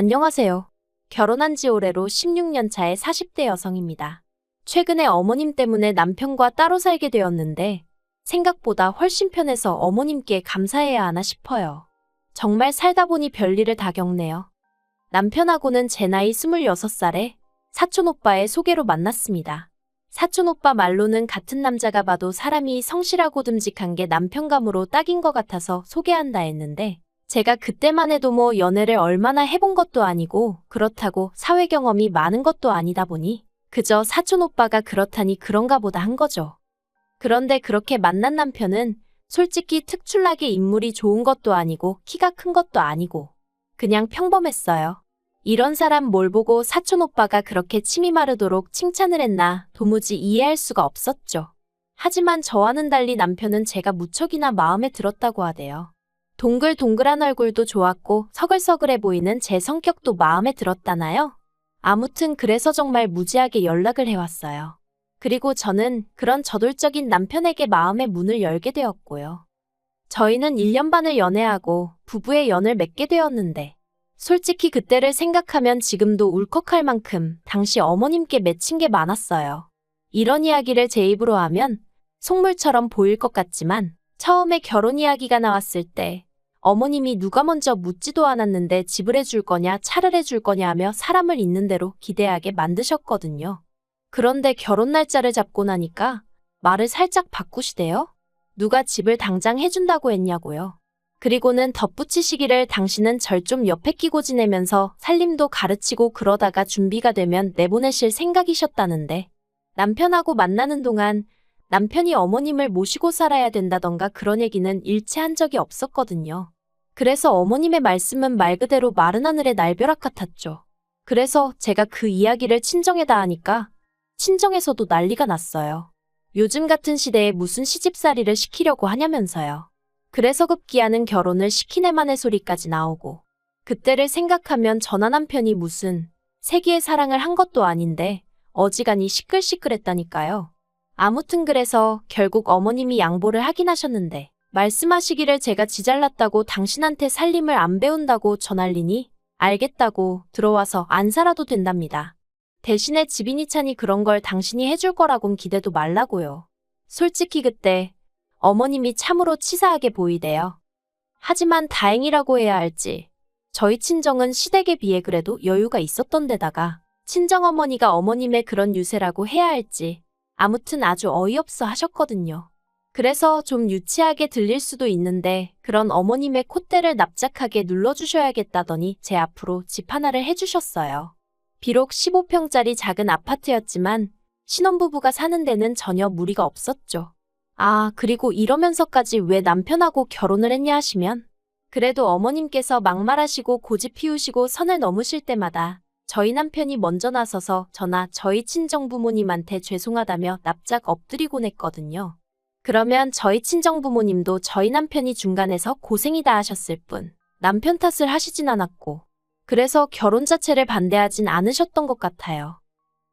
안녕하세요. 결혼한 지 올해로 16년 차의 40대 여성입니다. 최근에 어머님 때문에 남편과 따로 살게 되었는데 생각보다 훨씬 편해서 어머님께 감사해야 하나 싶어요. 정말 살다 보니 별일을 다 겪네요. 남편하고는 제 나이 26살에 사촌 오빠의 소개로 만났습니다. 사촌 오빠 말로는 같은 남자가 봐도 사람이 성실하고 듬직한 게 남편감으로 딱인 것 같아서 소개한다 했는데 제가 그때만 해도 뭐 연애를 얼마나 해본 것도 아니고 그렇다고 사회 경험이 많은 것도 아니다 보니 그저 사촌 오빠가 그렇다니 그런가 보다 한 거죠. 그런데 그렇게 만난 남편은 솔직히 특출나게 인물이 좋은 것도 아니고 키가 큰 것도 아니고 그냥 평범했어요. 이런 사람 뭘 보고 사촌 오빠가 그렇게 침이 마르도록 칭찬을 했나 도무지 이해할 수가 없었죠. 하지만 저와는 달리 남편은 제가 무척이나 마음에 들었다고 하대요. 동글동글한 얼굴도 좋았고 서글서글해 보이는 제 성격도 마음에 들었다나요? 아무튼 그래서 정말 무지하게 연락을 해왔어요. 그리고 저는 그런 저돌적인 남편에게 마음의 문을 열게 되었고요. 저희는 1년 반을 연애하고 부부의 연을 맺게 되었는데 솔직히 그때를 생각하면 지금도 울컥할 만큼 당시 어머님께 맺힌 게 많았어요. 이런 이야기를 제 입으로 하면 속물처럼 보일 것 같지만 처음에 결혼 이야기가 나왔을 때 어머님이 누가 먼저 묻지도 않았는데 집을 해줄 거냐 차를 해줄 거냐 하며 사람을 있는 대로 기대하게 만드셨거든요. 그런데 결혼 날짜를 잡고 나니까 말을 살짝 바꾸시대요. 누가 집을 당장 해준다고 했냐고요. 그리고는 덧붙이시기를 당신은 절 좀 옆에 끼고 지내면서 살림도 가르치고 그러다가 준비가 되면 내보내실 생각이셨다는데 남편하고 만나는 동안 남편이 어머님을 모시고 살아야 된다던가 그런 얘기는 일체 한 적이 없었거든요. 그래서 어머님의 말씀은 말 그대로 마른 하늘의 날벼락 같았죠. 그래서 제가 그 이야기를 친정에다 하니까 친정에서도 난리가 났어요. 요즘 같은 시대에 무슨 시집살이를 시키려고 하냐면서요. 그래서 급기야는 결혼을 시키네만의 소리까지 나오고 그때를 생각하면 전화 남편이 무슨 세기의 사랑을 한 것도 아닌데 어지간히 시끌시끌했다니까요. 아무튼 그래서 결국 어머님이 양보를 하긴 하셨는데 말씀하시기를 제가 지잘났다고 당신한테 살림을 안 배운다고 전할리니 알겠다고 들어와서 안 살아도 된답니다. 대신에 집이니 차니 그런 걸 당신이 해줄 거라곤 기대도 말라고요. 솔직히 그때 어머님이 참으로 치사하게 보이대요. 하지만 다행이라고 해야 할지 저희 친정은 시댁에 비해 그래도 여유가 있었던 데다가 친정어머니가 어머님의 그런 유세라고 해야 할지 아무튼 아주 어이없어 하셨거든요. 그래서 좀 유치하게 들릴 수도 있는데 그런 어머님의 콧대를 납작하게 눌러주셔야겠다더니 제 앞으로 집 하나를 해주셨어요. 비록 15평짜리 작은 아파트였지만 신혼부부가 사는 데는 전혀 무리가 없었죠. 아, 그리고 이러면서까지 왜 남편하고 결혼을 했냐 하시면 그래도 어머님께서 막말하시고 고집 피우시고 선을 넘으실 때마다 저희 남편이 먼저 나서서 저나 저희 친정 부모님한테 죄송하다며 납작 엎드리곤 했거든요. 그러면 저희 친정 부모님도 저희 남편이 중간에서 고생이다 하셨을 뿐 남편 탓을 하시진 않았고 그래서 결혼 자체를 반대하진 않으셨던 것 같아요.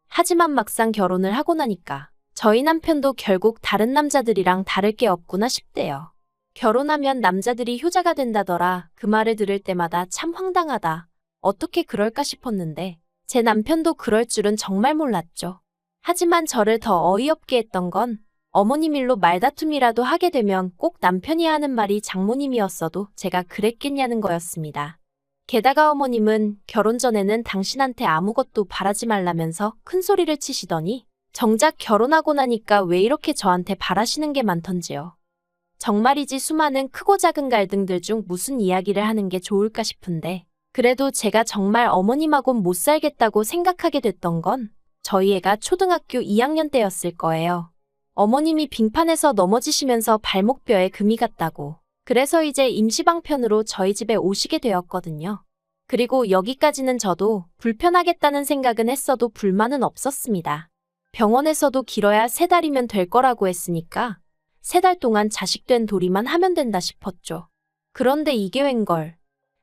하지만 막상 결혼을 하고 나니까 저희 남편도 결국 다른 남자들이랑 다를 게 없구나 싶대요. 결혼하면 남자들이 효자가 된다더라 그 말을 들을 때마다 참 황당하다. 어떻게 그럴까 싶었는데 제 남편도 그럴 줄은 정말 몰랐죠. 하지만 저를 더 어이없게 했던 건 어머님 일로 말다툼이라도 하게 되면 꼭 남편이 하는 말이 장모님이었어도 제가 그랬겠냐는 거였습니다. 게다가 어머님은 결혼 전에는 당신한테 아무것도 바라지 말라면서 큰 소리를 치시더니 정작 결혼하고 나니까 왜 이렇게 저한테 바라시는 게 많던지요. 정말이지 수많은 크고 작은 갈등들 중 무슨 이야기를 하는 게 좋을까 싶은데 그래도 제가 정말 어머님하곤 못 살겠다고 생각하게 됐던 건 저희 애가 초등학교 2학년 때였을 거예요. 어머님이 빙판에서 넘어지시면서 발목뼈에 금이 갔다고. 그래서 이제 임시방편으로 저희 집에 오시게 되었거든요. 그리고 여기까지는 저도 불편하겠다는 생각은 했어도 불만은 없었습니다. 병원에서도 길어야 세 달이면 될 거라고 했으니까 세 달 동안 자식된 도리만 하면 된다 싶었죠. 그런데 이게 웬걸.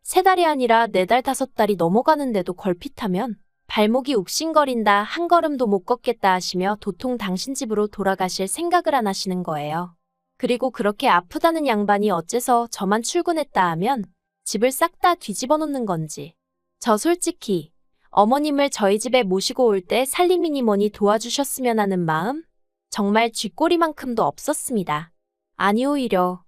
세 달이 아니라 네 달 다섯 달이 넘어가는데도 걸핏하면 발목이 욱신거린다 한 걸음도 못 걷겠다 하시며 도통 당신 집으로 돌아가실 생각을 안 하시는 거예요. 그리고 그렇게 아프다는 양반이 어째서 저만 출근했다 하면 집을 싹 다 뒤집어 놓는 건지 저 솔직히 어머님을 저희 집에 모시고 올 때 살림이니 뭐니 도와주셨으면 하는 마음 정말 쥐꼬리만큼도 없었습니다. 아니 오히려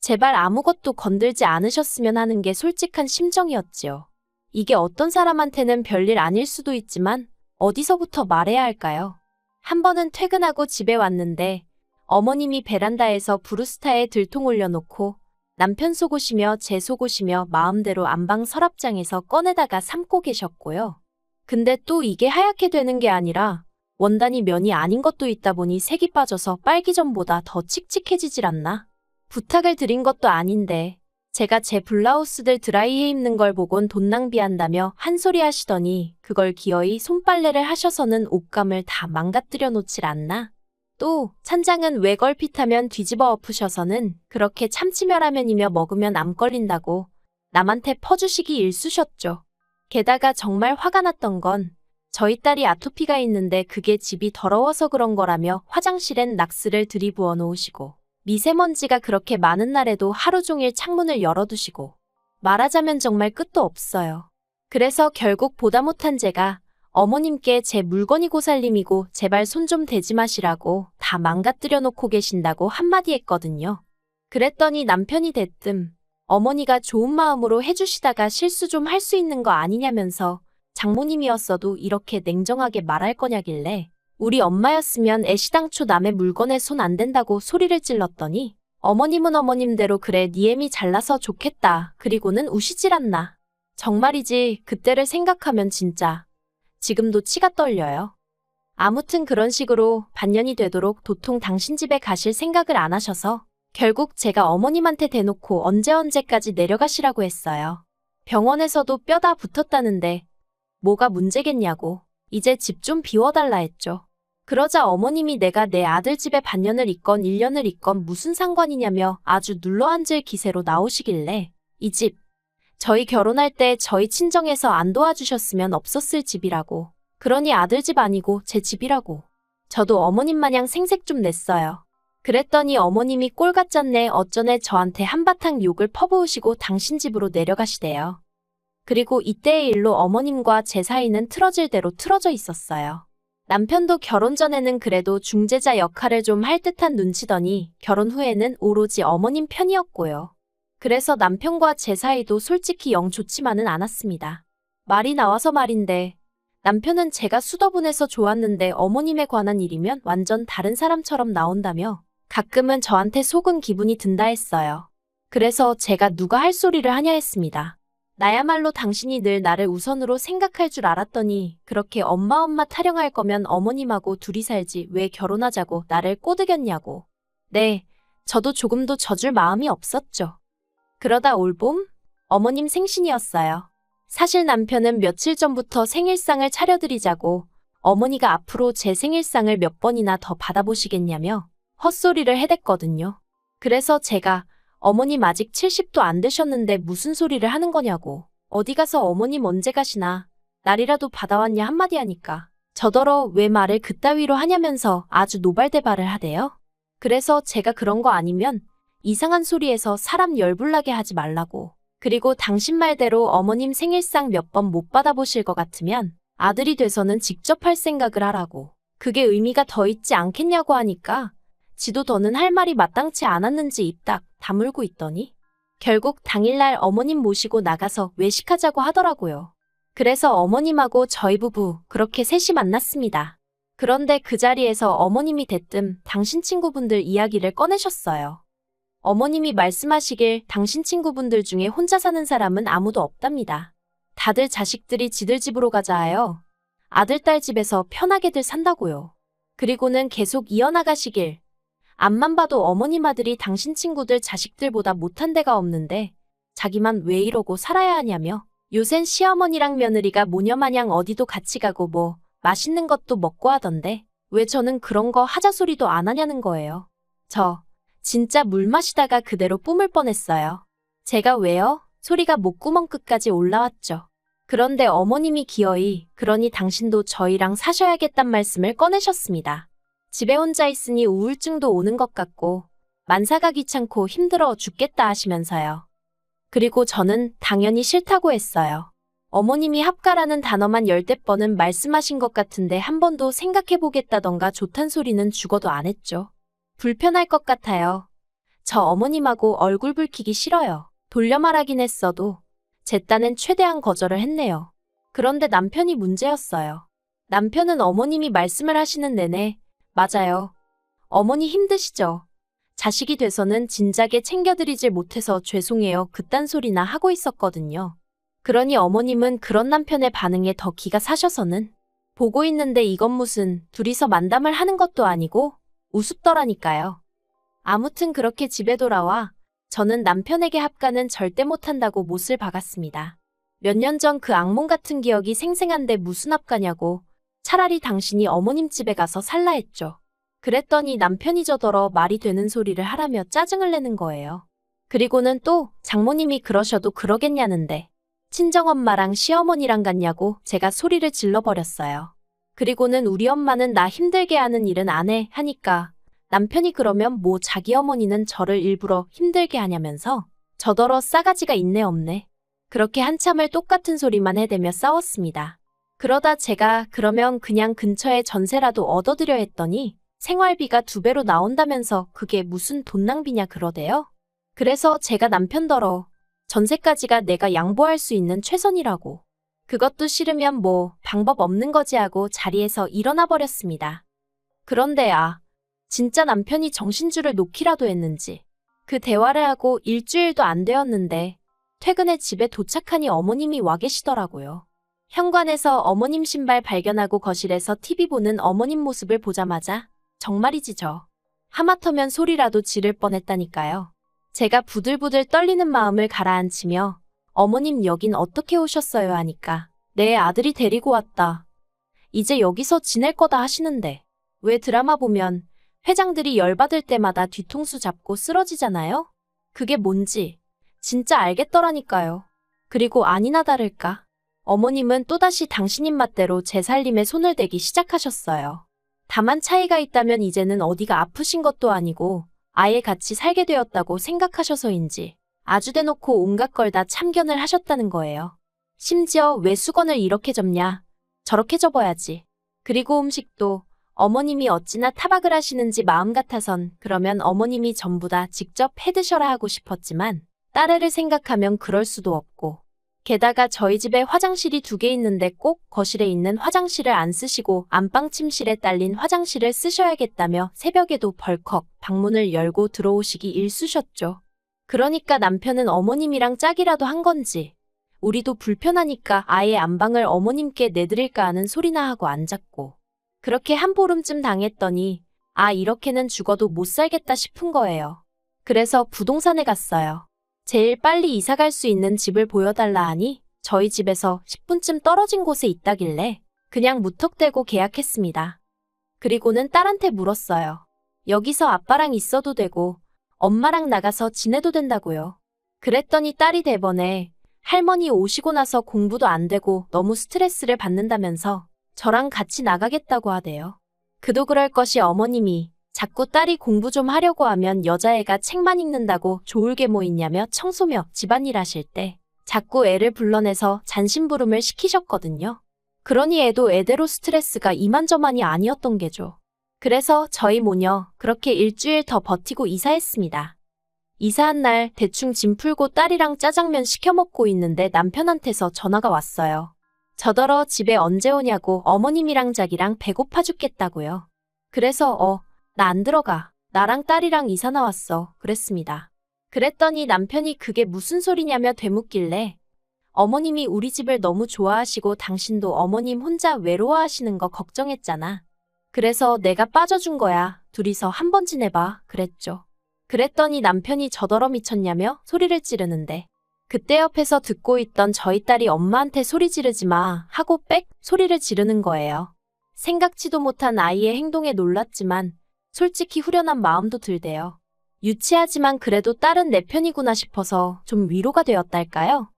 제발 아무것도 건들지 않으셨으면 하는 게 솔직한 심정이었지요. 이게 어떤 사람한테는 별일 아닐 수도 있지만 어디서부터 말해야 할까요? 한 번은 퇴근하고 집에 왔는데 어머님이 베란다에서 브루스타에 들통 올려놓고 남편 속옷이며 제 속옷이며 마음대로 안방 서랍장에서 꺼내다가 삶고 계셨고요. 근데 또 이게 하얗게 되는 게 아니라 원단이 면이 아닌 것도 있다 보니 색이 빠져서 빨기 전보다 더 칙칙해지질 않나? 부탁을 드린 것도 아닌데 제가 제 블라우스들 드라이해 입는 걸 보곤 돈 낭비한다며 한 소리 하시더니 그걸 기어이 손빨래를 하셔서는 옷감을 다 망가뜨려 놓질 않나? 또 찬장은 왜 걸핏하면 뒤집어 엎으셔서는 그렇게 참치멸라면이며 먹으면 암 걸린다고 남한테 퍼주시기 일쑤셨죠. 게다가 정말 화가 났던 건 저희 딸이 아토피가 있는데 그게 집이 더러워서 그런 거라며 화장실엔 락스를 들이부어 놓으시고 미세먼지가 그렇게 많은 날에도 하루 종일 창문을 열어두시고 말하자면 정말 끝도 없어요. 그래서 결국 보다 못한 제가 어머님께 제 물건이고 살림이고 제발 손 좀 대지 마시라고 다 망가뜨려 놓고 계신다고 한마디 했거든요. 그랬더니 남편이 대뜸 어머니가 좋은 마음으로 해주시다가 실수 좀 할 수 있는 거 아니냐면서 장모님이었어도 이렇게 냉정하게 말할 거냐길래 우리 엄마였으면 애시당초 남의 물건에 손 안 댄다고 소리를 찔렀더니 어머님은 어머님대로 그래 니 애미 잘나서 좋겠다 그리고는 우시질 않나. 정말이지 그때를 생각하면 진짜 지금도 치가 떨려요. 아무튼 그런 식으로 반년이 되도록 도통 당신 집에 가실 생각을 안 하셔서 결국 제가 어머님한테 대놓고 언제 언제까지 내려가시라고 했어요. 병원에서도 뼈다 붙었다는데 뭐가 문제겠냐고 이제 집 좀 비워달라 했죠. 그러자 어머님이 내가 내 아들 집에 반년을 있건 1년을 있건 무슨 상관이냐며 아주 눌러앉을 기세로 나오시길래 이 집 저희 결혼할 때 저희 친정에서 안 도와주셨으면 없었을 집이라고. 그러니 아들 집 아니고 제 집이라고. 저도 어머님 마냥 생색 좀 냈어요. 그랬더니 어머님이 꼴 같잖네 어쩌네 저한테 한바탕 욕을 퍼부으시고 당신 집으로 내려가시대요. 그리고 이때의 일로 어머님과 제 사이는 틀어질 대로 틀어져 있었어요. 남편도 결혼 전에는 그래도 중재자 역할을 좀 할 듯한 눈치더니 결혼 후에는 오로지 어머님 편이었고요. 그래서 남편과 제 사이도 솔직히 영 좋지만은 않았습니다. 말이 나와서 말인데 남편은 제가 수더분해서 좋았는데 어머님에 관한 일이면 완전 다른 사람처럼 나온다며 가끔은 저한테 속은 기분이 든다 했어요. 그래서 제가 누가 할 소리를 하냐 했습니다. 나야말로 당신이 늘 나를 우선으로 생각할 줄 알았더니 그렇게 엄마 엄마 타령할 거면 어머님하고 둘이 살지 왜 결혼하자고 나를 꼬드겼냐고. 네, 저도 조금도 져줄 마음이 없었죠. 그러다 올봄 어머님 생신이었어요. 사실 남편은 며칠 전부터 생일상을 차려드리자고 어머니가 앞으로 제 생일상을 몇 번이나 더 받아보시겠냐며 헛소리를 해댔거든요. 그래서 제가 어머님 아직 70도 안 되셨는데 무슨 소리를 하는 거냐고 어디 가서 어머님 언제 가시나 날이라도 받아왔냐 한마디 하니까 저더러 왜 말을 그따위로 하냐면서 아주 노발대발을 하대요. 그래서 제가 그런 거 아니면 이상한 소리에서 사람 열불나게 하지 말라고. 그리고 당신 말대로 어머님 생일상 몇 번 못 받아보실 것 같으면 아들이 돼서는 직접 할 생각을 하라고. 그게 의미가 더 있지 않겠냐고 하니까 지도 더는 할 말이 마땅치 않았는지 입 딱 다물고 있더니 결국 당일날 어머님 모시고 나가서 외식하자고 하더라고요. 그래서 어머님하고 저희 부부 그렇게 셋이 만났습니다. 그런데 그 자리에서 어머님이 대뜸 당신 친구분들 이야기를 꺼내셨어요. 어머님이 말씀하시길 당신 친구분들 중에 혼자 사는 사람은 아무도 없답니다. 다들 자식들이 지들 집으로 가자 하여 아들, 딸 집에서 편하게들 산다고요. 그리고는 계속 이어나가시길. 앞만 봐도 어머님 아들이 당신 친구들 자식들보다 못한 데가 없는데 자기만 왜 이러고 살아야 하냐며 요샌 시어머니랑 며느리가 모녀마냥 어디도 같이 가고 뭐 맛있는 것도 먹고 하던데 왜 저는 그런 거 하자 소리도 안 하냐는 거예요. 저 진짜 물 마시다가 그대로 뿜을 뻔했어요. 제가 왜요? 소리가 목구멍 끝까지 올라왔죠. 그런데 어머님이 기어이 그러니 당신도 저희랑 사셔야겠단 말씀을 꺼내셨습니다. 집에 혼자 있으니 우울증도 오는 것 같고 만사가 귀찮고 힘들어 죽겠다 하시면서요. 그리고 저는 당연히 싫다고 했어요. 어머님이 합가라는 단어만 열대 번은 말씀하신 것 같은데 한 번도 생각해보겠다던가 좋단 소리는 죽어도 안 했죠. 불편할 것 같아요. 저 어머님하고 얼굴 붉히기 싫어요. 돌려 말하긴 했어도 제 딴엔 최대한 거절을 했네요. 그런데 남편이 문제였어요. 남편은 어머님이 말씀을 하시는 내내 맞아요. 어머니 힘드시죠? 자식이 돼서는 진작에 챙겨드리질 못해서 죄송해요. 그딴 소리나 하고 있었거든요. 그러니 어머님은 그런 남편의 반응에 더 기가 사셔서는 보고 있는데 이건 무슨 둘이서 만담을 하는 것도 아니고 우습더라니까요. 아무튼 그렇게 집에 돌아와 저는 남편에게 합가는 절대 못한다고 못을 박았습니다. 몇 년 전 그 악몽 같은 기억이 생생한데 무슨 합가냐고 차라리 당신이 어머님 집에 가서 살라 했죠. 그랬더니 남편이 저더러 말이 되는 소리를 하라며 짜증을 내는 거예요. 그리고는 또 장모님이 그러셔도 그러겠냐는데 친정엄마랑 시어머니랑 같냐고 제가 소리를 질러버렸어요. 그리고는 우리 엄마는 나 힘들게 하는 일은 안 해 하니까 남편이 그러면 뭐 자기 어머니는 저를 일부러 힘들게 하냐면서 저더러 싸가지가 있네 없네. 그렇게 한참을 똑같은 소리만 해대며 싸웠습니다. 그러다 제가 그러면 그냥 근처에 전세라도 얻어드려 했더니 생활비가 두 배로 나온다면서 그게 무슨 돈 낭비냐 그러대요. 그래서 제가 남편더러 전세까지가 내가 양보할 수 있는 최선이라고. 그것도 싫으면 뭐 방법 없는 거지 하고 자리에서 일어나 버렸습니다. 그런데 아, 진짜 남편이 정신줄을 놓기라도 했는지 그 대화를 하고 일주일도 안 되었는데 퇴근에 집에 도착하니 어머님이 와 계시더라고요. 현관에서 어머님 신발 발견하고 거실에서 TV 보는 어머님 모습을 보자마자 정말이지 저. 하마터면 소리라도 지를 뻔했다니까요. 제가 부들부들 떨리는 마음을 가라앉히며 어머님 여긴 어떻게 오셨어요 하니까 내 아들이 데리고 왔다. 이제 여기서 지낼 거다 하시는데 왜 드라마 보면 회장들이 열받을 때마다 뒤통수 잡고 쓰러지잖아요? 그게 뭔지 진짜 알겠더라니까요. 그리고 아니나 다를까 어머님은 또다시 당신 입맛대로 제 살림에 손을 대기 시작하셨어요. 다만 차이가 있다면 이제는 어디가 아프신 것도 아니고 아예 같이 살게 되었다고 생각하셔서인지 아주 대놓고 온갖 걸 다 참견을 하셨다는 거예요. 심지어 왜 수건을 이렇게 접냐? 저렇게 접어야지. 그리고 음식도 어머님이 어찌나 타박을 하시는지 마음 같아선 그러면 어머님이 전부 다 직접 해 드셔라 하고 싶었지만 딸애를 생각하면 그럴 수도 없고 게다가 저희 집에 화장실이 두 개 있는데 꼭 거실에 있는 화장실을 안 쓰시고 안방 침실에 딸린 화장실을 쓰셔야겠다며 새벽에도 벌컥 방문을 열고 들어오시기 일쑤셨죠. 그러니까 남편은 어머님이랑 짝이라도 한 건지 우리도 불편하니까 아예 안방을 어머님께 내드릴까 하는 소리나 하고 앉았고 그렇게 한 보름쯤 당했더니 아 이렇게는 죽어도 못 살겠다 싶은 거예요. 그래서 부동산에 갔어요. 제일 빨리 이사 갈 수 있는 집을 보여달라 하니 저희 집에서 10분쯤 떨어진 곳에 있다길래 그냥 무턱대고 계약했습니다. 그리고는 딸한테 물었어요. 여기서 아빠랑 있어도 되고 엄마랑 나가서 지내도 된다고요. 그랬더니 딸이 대번에 할머니 오시고 나서 공부도 안 되고 너무 스트레스를 받는다면서 저랑 같이 나가겠다고 하대요. 그도 그럴 것이 어머님이 자꾸 딸이 공부 좀 하려고 하면 여자애가 책만 읽는다고 좋을게 뭐 있냐며 청소며 집안일 하실 때 자꾸 애를 불러내서 잔심부름을 시키셨거든요. 그러니 애도 애대로 스트레스가 이만저만이 아니었던 게죠. 그래서 저희 모녀 그렇게 일주일 더 버티고 이사했습니다. 이사한 날 대충 짐 풀고 딸이랑 짜장면 시켜 먹고 있는데 남편한테서 전화가 왔어요. 저더러 집에 언제 오냐고 어머님이랑 자기랑 배고파 죽겠다고요. 그래서 어, 나 안 들어가. 나랑 딸이랑 이사 나왔어. 그랬습니다. 그랬더니 남편이 그게 무슨 소리냐며 되묻길래 어머님이 우리 집을 너무 좋아하시고 당신도 어머님 혼자 외로워하시는 거 걱정했잖아. 그래서 내가 빠져준 거야. 둘이서 한 번 지내봐. 그랬죠. 그랬더니 남편이 저더러 미쳤냐며 소리를 지르는데 그때 옆에서 듣고 있던 저희 딸이 엄마한테 소리 지르지 마 하고 빽 소리를 지르는 거예요. 생각지도 못한 아이의 행동에 놀랐지만 솔직히 후련한 마음도 들대요. 유치하지만 그래도 딸은 내 편이구나 싶어서 좀 위로가 되었달까요?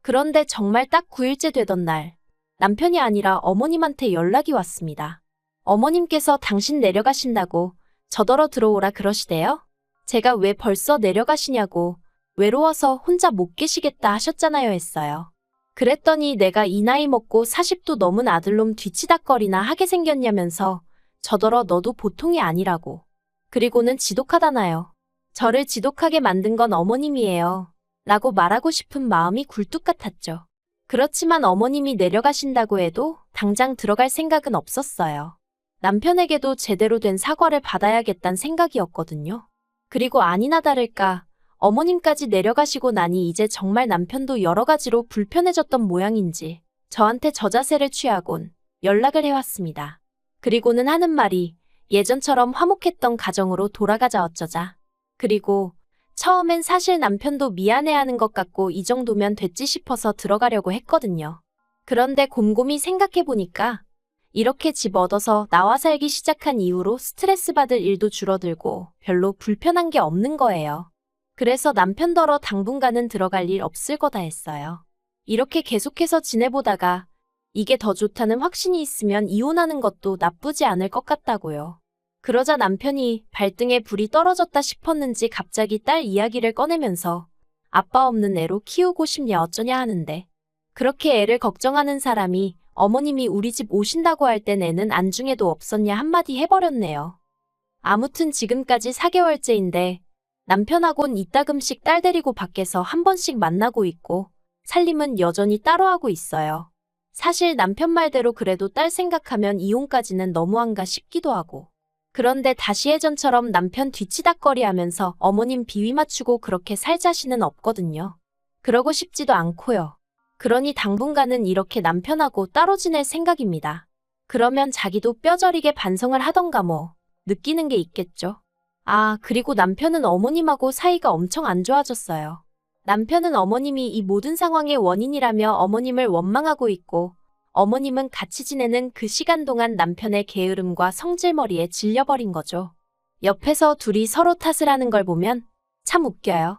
그런데 정말 딱 9일째 되던 날 남편이 아니라 어머님한테 연락이 왔습니다. 어머님께서 당신 내려가신다고 저더러 들어오라 그러시대요. 제가 왜 벌써 내려가시냐고 외로워서 혼자 못 계시겠다 하셨잖아요 했어요. 그랬더니 내가 이 나이 먹고 40도 넘은 아들놈 뒤치다거리나 하게 생겼냐면서 저더러 너도 보통이 아니라고. 그리고는 지독하다나요. 저를 지독하게 만든 건 어머님이에요. 라고 말하고 싶은 마음이 굴뚝 같았죠. 그렇지만 어머님이 내려가신다고 해도 당장 들어갈 생각은 없었어요. 남편에게도 제대로 된 사과를 받아야겠단 생각이었거든요. 그리고 아니나 다를까 어머님까지 내려가시고 나니 이제 정말 남편도 여러 가지로 불편해졌던 모양인지 저한테 저 자세를 취하곤 연락을 해왔습니다. 그리고는 하는 말이 예전처럼 화목했던 가정으로 돌아가자 어쩌자. 그리고 처음엔 사실 남편도 미안해하는 것 같고 이 정도면 됐지 싶어서 들어가려고 했거든요. 그런데 곰곰이 생각해보니까 이렇게 집 얻어서 나와 살기 시작한 이후로 스트레스 받을 일도 줄어들고 별로 불편한 게 없는 거예요. 그래서 남편더러 당분간은 들어갈 일 없을 거다 했어요. 이렇게 계속해서 지내보다가 이게 더 좋다는 확신이 있으면 이혼하는 것도 나쁘지 않을 것 같다고요. 그러자 남편이 발등에 불이 떨어졌다 싶었는지 갑자기 딸 이야기를 꺼내면서 아빠 없는 애로 키우고 싶냐 어쩌냐 하는데 그렇게 애를 걱정하는 사람이 어머님이 우리 집 오신다고 할 땐 애는 안중에도 없었냐 한마디 해버렸네요. 아무튼 지금까지 4개월째인데 남편하곤 이따금씩 딸 데리고 밖에서 한 번씩 만나고 있고 살림은 여전히 따로 하고 있어요. 사실 남편 말대로 그래도 딸 생각하면 이혼까지는 너무한가 싶기도 하고. 그런데 다시 예전처럼 남편 뒤치다꺼리 하면서 어머님 비위 맞추고 그렇게 살 자신은 없거든요. 그러고 싶지도 않고요. 그러니 당분간은 이렇게 남편하고 따로 지낼 생각입니다. 그러면 자기도 뼈저리게 반성을 하던가 뭐, 느끼는 게 있겠죠. 아, 그리고 남편은 어머님하고 사이가 엄청 안 좋아졌어요. 남편은 어머님이 이 모든 상황의 원인이라며 어머님을 원망하고 있고, 어머님은 같이 지내는 그 시간 동안 남편의 게으름과 성질머리에 질려버린 거죠. 옆에서 둘이 서로 탓을 하는 걸 보면 참 웃겨요.